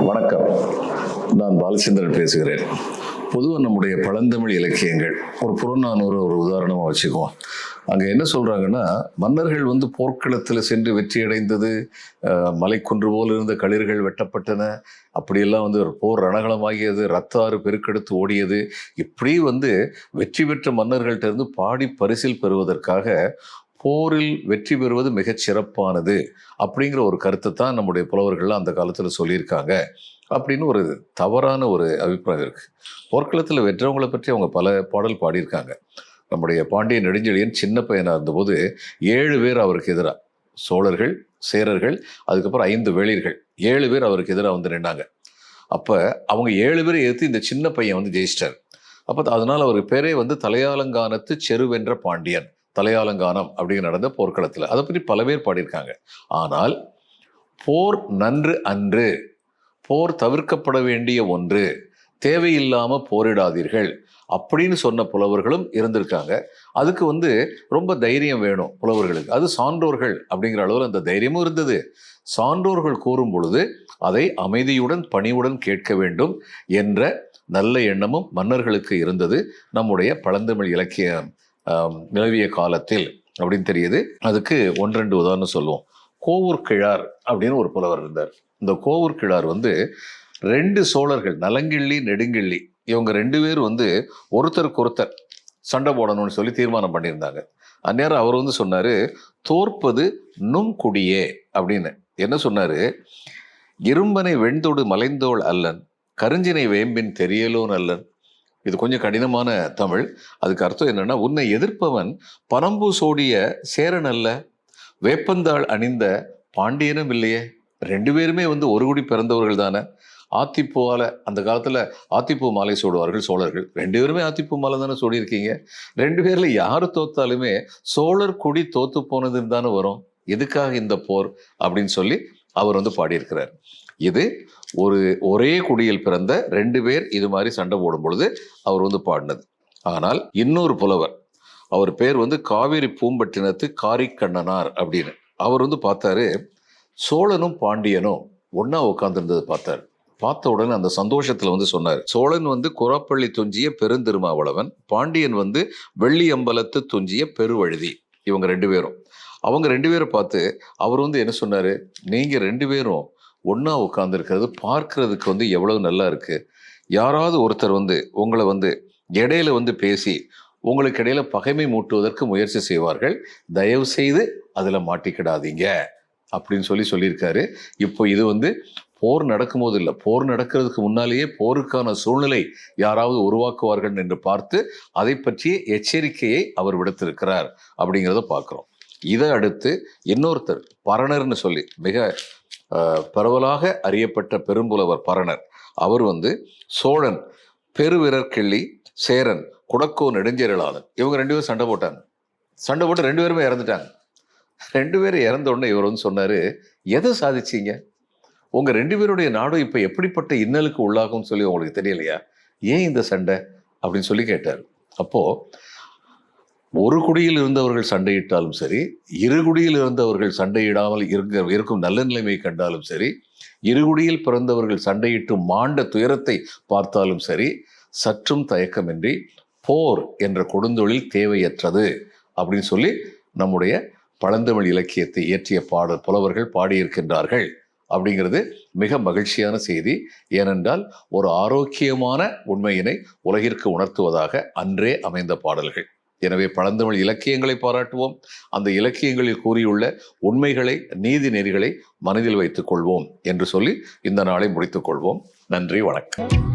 வணக்கம். நான் பாலச்சந்திரன் பேசுகிறேன். பொதுவாக நம்முடைய பழந்தமிழ் இலக்கியங்கள் ஒரு புறநானூறு ஒரு உதாரணமாக வச்சுக்குவோம். அங்கே என்ன சொல்கிறாங்கன்னா மன்னர்கள் வந்து போர்க்களத்தில் சென்று வெற்றியடைந்தது மலைக்குன்று போல் இருந்த களிர்கள் வெட்டப்பட்டன அப்படியெல்லாம் வந்து ஒரு போர் ரணகலமாகியது ரத்தாறு பெருக்கெடுத்து ஓடியது. இப்படி வந்து வெற்றி பெற்ற மன்னர்கள்ட்ட இருந்து பாடி பரிசில் பெறுவதற்காக போரில் வெற்றி பெறுவது மிகச் சிறப்பானது அப்படிங்கிற ஒரு கருத்தை தான் நம்முடைய புலவர்கள் அந்த காலத்தில் சொல்லியிருக்காங்க அப்படின்னு ஒரு தவறான ஒரு அபிப்பிராயம் இருக்குது போர்க்களத்தில் வெற்றவங்களை பற்றி அவங்க பல பாடல் பாடியிருக்காங்க. நம்முடைய பாண்டிய நெடுஞ்செழியன் சின்ன பையனாக இருந்தபோது ஏழு பேர் அவருக்கு எதிராக சோழர்கள் சேரர்கள் அதுக்கப்புறம் ஐந்து வேளிர்கள் ஏழு பேர் அவருக்கு எதிராக வந்து நின்னாங்க. அப்போ அவங்க ஏழு பேரை எதிர்த்து இந்த சின்ன பையன் வந்து ஜெயிச்சிட்டார். அப்போ அதனால் அவருக்கு பேரே வந்து தலையாலங்கானத்து செருவென்ற பாண்டியன். தலையாலங்கானம் அப்படிங்கிற நடந்த போர்க்களத்தில். அதை பற்றி பல பேர் பாடியிருக்காங்க. ஆனால் போர் நன்று அன்று போர் தவிர்க்கப்பட வேண்டிய ஒன்று தேவையில்லாமல் போரிடாதீர்கள் அப்படின்னு சொன்ன புலவர்களும் இருந்திருக்காங்க. அதுக்கு வந்து ரொம்ப தைரியம் வேணும் புலவர்களுக்கு. அது சான்றோர்கள் அப்படிங்கிற அளவில் அந்த தைரியமும் இருந்தது. சான்றோர்கள் கூறும் பொழுது அதை அமைதியுடன் பணிவுடன் கேட்க வேண்டும் என்ற நல்ல எண்ணமும் மன்னர்களுக்கு இருந்தது. நம்முடைய பழந்தமிழ் இலக்கியம் நிலவிய காலத்தில் அப்படின்னு தெரியுது. அதுக்கு ஒன்றெண்டு உதாரணம் சொல்லுவோம். கோவூர் கிழார் அப்படின்னு ஒரு புலவர் இருந்தார். இந்த கோவூர் கிழார் வந்து ரெண்டு சோழர்கள் நலங்கிள்ளி நெடுங்கிள்ளி இவங்க ரெண்டு பேரும் வந்து ஒருத்தருக்கு ஒருத்தர் சண்டை போடணும்னு சொல்லி தீர்மானம் பண்ணியிருந்தாங்க. அந்நேரம் அவர் வந்து சொன்னார் தோற்பது நும் குடியே அப்படின்னு. என்ன சொன்னார்? இரும்பனை வெண்தொடு மலைந்தோள் அல்லன் கருஞ்சினை வேம்பின் தெரியலோன் அல்லன் இது கொஞ்சம் கடினமான தமிழ். அதுக்கு அர்த்தம் என்னென்னா உன்னை எதிர்ப்பவன் பனம்பூ சோடிய சேரன் அல்ல. வேப்பந்தாள் அணிந்த பாண்டியனும் இல்லையே. ரெண்டு பேருமே வந்து ஒரு குடி பிறந்தவர்கள் தானே. ஆத்திப்பூவால் அந்த காலத்தில் ஆத்திப்பூ மாலை சூடுவார்கள் சோழர்கள். ரெண்டு பேருமே ஆத்திப்பூ மாலை தானே சூடியிருக்கீங்க. ரெண்டு பேரில் யார் தோத்தாலுமே சோழர் குடி தோத்து போனதுன்னு தானே வரும். எதுக்காக இந்த போர்? அப்படின்னு சொல்லி அவர் வந்து பாடியிருக்கிறார். இது ஒரு ஒரே குடியில் பிறந்த ரெண்டு பேர் இது மாதிரி சண்டை போடும் பொழுது அவர் வந்து பாடினது. ஆனால் இன்னொரு புலவர் அவர் பேர் வந்து காவேரி பூம்பட்டினத்து காரிக்கண்ணனார் அப்படின்னு. அவர் வந்து பார்த்தாரு சோழனும் பாண்டியனும் ஒன்றா உட்காந்துருந்தது பார்த்தார். பார்த்த உடனே அந்த சந்தோஷத்தில் வந்து சொன்னார் சோழன் வந்து குராப்பள்ளி துஞ்சிய பெருந்திருமாவளவன் பாண்டியன் வந்து வெள்ளி அம்பலத்து துஞ்சிய பெருவழுதி இவங்க ரெண்டு பேரும். அவங்க ரெண்டு பேரை பார்த்து அவர் வந்து என்ன சொன்னார்? நீங்கள் ரெண்டு பேரும் ஒன்றா உட்காந்துருக்கிறது பார்க்கறதுக்கு வந்து எவ்வளவு நல்லா இருக்குது யாராவது ஒருத்தர் வந்து உங்களை வந்து இடையில வந்து பேசி உங்களுக்கு இடையில பகைமை மூட்டுவதற்கு முயற்சி செய்வார்கள். தயவு செய்து அதில் மாட்டிக்கிடாதீங்க. அப்படின்னு சொல்லி சொல்லியிருக்காரு. இப்போ இது வந்து போர் நடக்கும்போது இல்லை போர் நடக்கிறதுக்கு முன்னாலேயே போருக்கான சூழ்நிலை யாராவது உருவாக்குவார்கள் என்று பார்த்து அதை பற்றிய எச்சரிக்கையை அவர் விடுத்திருக்கிறார் அப்படிங்கிறத பார்க்குறோம். இதை அடுத்து இன்னொருத்தர் பரணர்னு சொல்லி மிக பரவலாக அறியப்பட்ட பெரும்புலவர் பரணர். அவர் வந்து சோழன் பெருவிரர் கிள்ளி சேரன் குடக்கோ நெடுஞ்செருளாளன் இவங்க ரெண்டு பேரும் சண்டை போட்டாங்க. சண்டை போட்டு ரெண்டு பேருமே இறந்துட்டாங்க. ரெண்டு பேரும் இறந்த உடனே இவர் வந்து சொன்னார் எதை சாதிச்சீங்க? உங்கள் ரெண்டு பேருடைய நாடும் இப்போ எப்படிப்பட்ட இன்னலுக்கு உள்ளாகும்னு சொல்லி உங்களுக்கு தெரியலையா? ஏன் இந்த சண்டை? அப்படின்னு சொல்லி கேட்டார். அப்போது ஒரு குடியில் இருந்தவர்கள் சண்டையிட்டாலும் சரி இரு குடியில் இருந்தவர்கள் சண்டையிடாமல் இருக்க இருக்கும் நல்ல நிலைமை கண்டாலும் சரி இருகுடியில் பிறந்தவர்கள் சண்டையிட்டு மாண்ட துயரத்தை பார்த்தாலும் சரி சற்றும் தயக்கமின்றி போர் என்ற கொடுந்தொழில் தேவையற்றது அப்படின்னு சொல்லி நம்முடைய பழந்தமிழ் இலக்கியத்தை இயற்றிய பாடல் புலவர்கள் பாடியிருக்கின்றார்கள் அப்படிங்கிறது மிக மகிழ்ச்சியான செய்தி. ஏனென்றால் ஒரு ஆரோக்கியமான உண்மையினை உலகிற்கு உணர்த்துவதாக அன்றே அமைந்த பாடல்கள். எனவே பழந்தமிழ் இலக்கியங்களை பாராட்டுவோம். அந்த இலக்கியங்களில் கூறியுள்ள உண்மைகளை நீதி நெறிகளை மனதில் வைத்துக் கொள்வோம் என்று சொல்லி இந்த நாளை முடித்துக் கொள்வோம். நன்றி வணக்கம்.